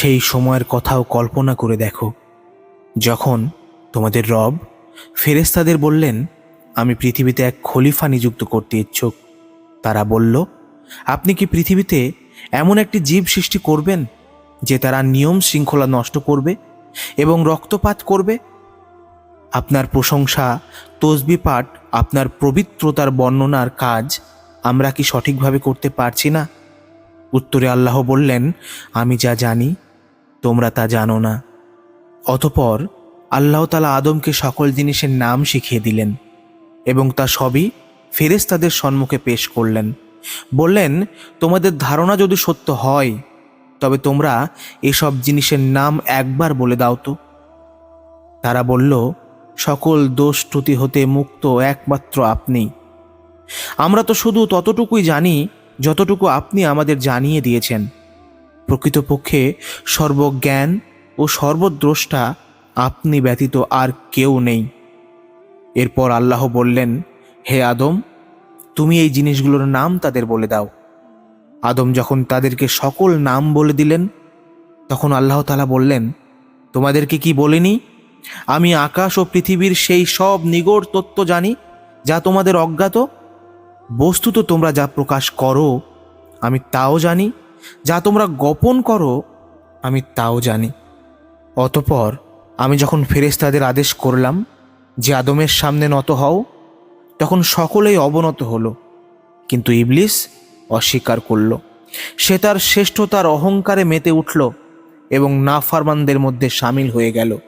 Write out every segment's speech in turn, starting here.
সেই সময়ের কথাও কল্পনা করে দেখো। যখন তোমাদের রব ফেরেস্তাদের বললেন, আমি পৃথিবীতে এক খলিফা নিযুক্ত করতে ইচ্ছুক। তারা বলল, আপনি কি পৃথিবীতে এমন একটি জীব সৃষ্টি করবেন যে তারা নিয়ম শৃঙ্খলা নষ্ট করবে এবং রক্তপাত করবে? আপনার প্রশংসা, তসবি পাঠ, আপনার পবিত্রতার বর্ণনার কাজ আমরা কি সঠিকভাবে করতে পারছি না? উত্তরে আল্লাহ বললেন, আমি যা জানি তোমরা তা জানো না। অতপর আল্লাহ তালা আদমকে সকল জিনিসের নাম শিখিয়ে দিলেন এবং তা সবই ফেরেশতাদের সম্মুখে পেশ করলেন। বললেন, তোমাদের ধারণা যদি সত্য হয়, তবে তোমরা এসব জিনিসের নাম একবার বলে দাও তো। তারা বলল, সকল দোষ ত্রুটি হতে মুক্ত একমাত্র আপনি। আমরা তো শুধু ততটুকুই জানি, যতটুকু আপনি আমাদের জানিয়ে দিয়েছেন। প্রকৃতপক্ষে সর্বজ্ঞান ও সর্বদ্রষ্টা আপনি ব্যতীত আর কেউ নেই। এরপর আল্লাহ বললেন, হে আদম, তুমি এই জিনিসগুলোর নাম তাদের বলে দাও। আদম যখন তাদেরকে সকল নাম বলে দিলেন, তখন আল্লাহ তালা বললেন, তোমাদেরকে কি বলিনি? আমি আকাশ ও পৃথিবীর সেই সব নিগড় তত্ত্ব জানি, যা তোমাদের অজ্ঞাত। বস্তুত তোমরা যা প্রকাশ করো, আমি তাও জানি যা তোমরা গোপন করো, আমি তাও জানি। অতপর আমি যখন ফেরেস্তাদের আদেশ করলাম যে আদমের সামনে নত হও, তখন সকলেই অবনত হলো। কিন্তু ইবলিস অস্বীকার করল। সে তার শ্রেষ্ঠতার অহংকারে মেতে উঠল এবং নাফারমানদের মধ্যে সামিল হয়ে গেল।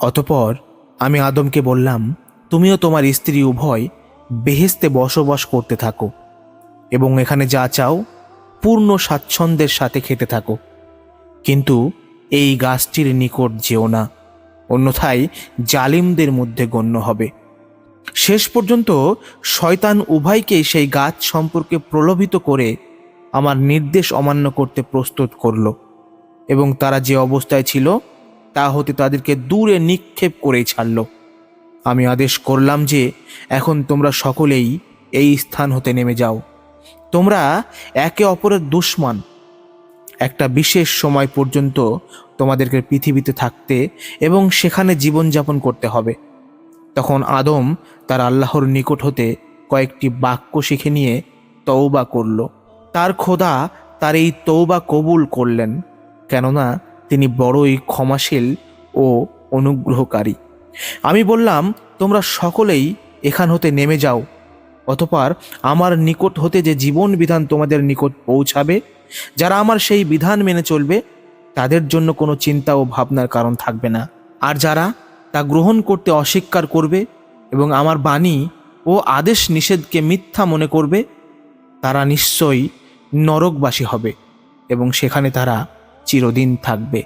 অতপর আমি আদমকে বললাম, তুমিও তোমার স্ত্রী উভয় বেহেস্তে বসবাস করতে থাকো এবং এখানে যা চাও পূর্ণ স্বাচ্ছন্দ্যের সাথে খেতে থাকো। কিন্তু এই গাছটির নিকট যেও না, অন্যথায় জালিমদের মধ্যে গণ্য হবে। শেষ পর্যন্ত শয়তান উভয়কেই সেই গাছ সম্পর্কে প্রলোভিত করে আমার নির্দেশ অমান্য করতে প্রস্তুত করল এবং তারা যে অবস্থায় ছিল, তা হতে তাদেরকে দূরে নিক্ষেপ করেই ছাড়ল। আমি আদেশ করলাম যে, এখন তোমরা সকলেই এই স্থান হতে নেমে যাও। তোমরা একে অপরের দুশ্মন। একটা বিশেষ সময় পর্যন্ত তোমাদেরকে পৃথিবীতে থাকতে এবং সেখানে জীবনযাপন করতে হবে। তখন আদম তার আল্লাহর নিকট হতে কয়েকটি বাক্য শিখে নিয়ে তৌবা করল। তার খোদা তার এই তৌবা কবুল করলেন, কেননা তিনি বড়ই ক্ষমাশীল ও অনুগ্রহকারী। আমি বললাম, তোমরা সকলেই এখান হতে নেমে যাও। অতপর আমার নিকট হতে যে জীবন বিধান তোমাদের নিকট পৌঁছাবে, যারা আমার সেই বিধান মেনে চলবে, তাদের জন্য কোনো চিন্তা ও ভাবনার কারণ থাকবে না। আর যারা তা গ্রহণ করতে অস্বীকার করবে এবং আমার বাণী ও আদেশ নিষেধকে মিথ্যা মনে করবে, তারা নিশ্চয়ই নরকবাসী হবে এবং সেখানে তারা চিরদিন থাকবে।